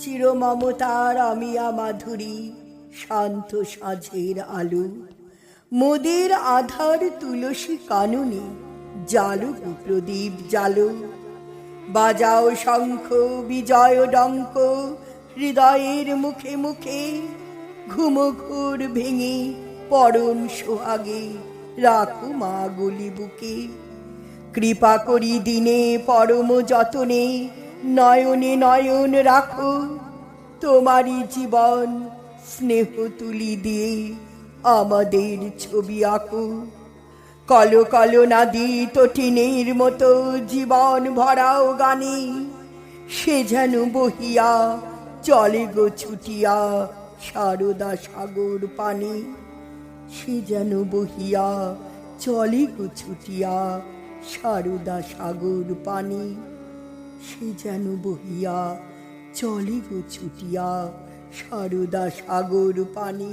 চির মমতার আমিয়া মাধুরী শান্ত সাঁঝের আলো। মোদের আধার তুলসী কাননে জালো প্রদীপ জালো বাজাও শঙ্খ, বিজয় ডঙ্ক, হৃদয়ের মুখে মুখে ঘুমঘুর ভেঙে পরম সোহাগে রাখো মা গলি বুকে। কৃপা করি দিনে পরম যতনে নয়নে নয়ন রাখো, তোমারই জীবন স্নেহ তুলি দিয়ে আমাদের ছবি আঁকো। কল কল নাদি তটিনের মতো জীবন ভরাও গানে, সে যেন বহিয়া চলে গো ছুটিয়া সারদা সাগর পানে। সে যেন বহিয়া চলে গো ছুটিয়া সারদা সাগর পানে। সে যেন বহিয়া চলে গো ছুটিয়া সারদা সাগর পানে।